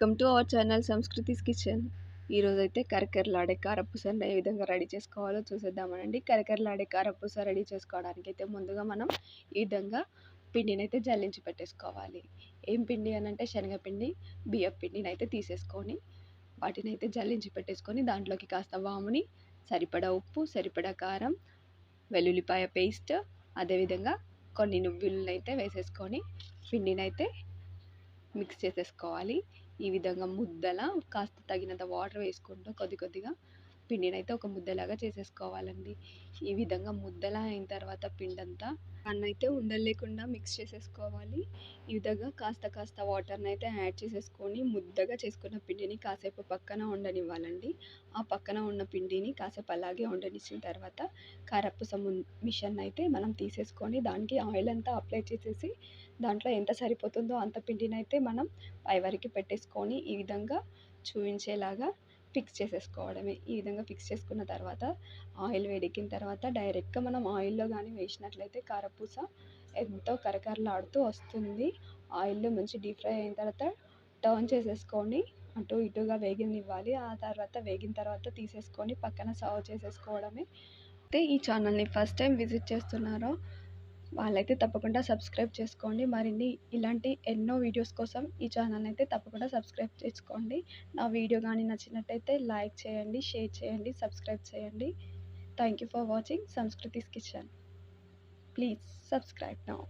Welcome to our channel Samskriti's kitchen ఈరోజైతే కరకరలాడే కారపూసని ఏ విధంగా రెడీ చేసుకోవాలో చూసేద్దామనండి. కరకరలాడే కారపూస రెడీ చేసుకోవడానికి అయితే ముందుగా మనం ఈ విధంగా పిండిని అయితే జల్లించి పెట్టేసుకోవాలి. ఏం పిండి అని అంటే శనగపిండి బియ్యం పిండిని అయితే తీసేసుకొని వాటిని అయితే జల్లించి పెట్టేసుకొని దాంట్లోకి కాస్త వాముని సరిపడా ఉప్పు సరిపడా కారం వెల్లుల్లిపాయ పేస్ట్ అదేవిధంగా కొన్ని నువ్వులను అయితే వేసేసుకొని పిండిని అయితే మిక్స్ చేసేసుకోవాలి. ఈ విధంగా ముద్దలా కాస్త తగినంత వాటర్ వేసుకుంటూ కొద్ది కొద్దిగా పిండిని అయితే ఒక ముద్దలాగా చేసేసుకోవాలండి. ఈ విధంగా ముద్దలా అయిన తర్వాత పిండి అంతా అన్నైతే ఉండలు లేకుండా మిక్స్ చేసేసుకోవాలి. ఈ విధంగా కాస్త కాస్త వాటర్ని అయితే యాడ్ చేసేసుకొని ముద్దగా చేసుకున్న పిండిని కాసేపు పక్కన ఉండనివ్వాలండి. ఆ పక్కన ఉన్న పిండిని కాసేపు అలాగే ఉండనిచ్చిన తర్వాత కారపూస మిషన్ అయితే మనం తీసేసుకొని దానికి ఆయిల్ అంతా అప్లై చేసేసి దాంట్లో ఎంత సరిపోతుందో అంత పిండిని అయితే మనం పై వరకు పెట్టేసుకొని ఈ విధంగా చూపించేలాగా ఫిక్స్ చేసేసుకోవడమే. ఈ విధంగా ఫిక్స్ చేసుకున్న తర్వాత ఆయిల్ వేడెక్కిన తర్వాత డైరెక్ట్గా మనం ఆయిల్లో కానీ వేసినట్లయితే కారపూస ఎంతో కరకరలాడుతూ వస్తుంది. ఆయిల్లో మంచి డీప్ ఫ్రై అయిన తర్వాత టర్న్ చేసేసుకొని అటు ఇటుగా వేగనివ్వాలి ఆ తర్వాత వేగిన తర్వాత తీసేసుకొని పక్కన సర్వ్ చేసేసుకోవడమే. అయితే ఈ ఛానల్ని ఫస్ట్ టైం విజిట్ చేస్తున్నారో? వాళ్ళైతే తప్పకుండా సబ్స్క్రైబ్ చేసుకోండి. మరిన్ని ఇలాంటి ఎన్నో వీడియోస్ కోసం ఈ ఛానల్ అయితే తప్పకుండా సబ్స్క్రైబ్ చేసుకోండి. నా వీడియో కానీ నచ్చినట్టయితే లైక్ చేయండి షేర్ చేయండి సబ్స్క్రైబ్ చేయండి. Thank you for watching Samskriti's kitchen. Please subscribe now.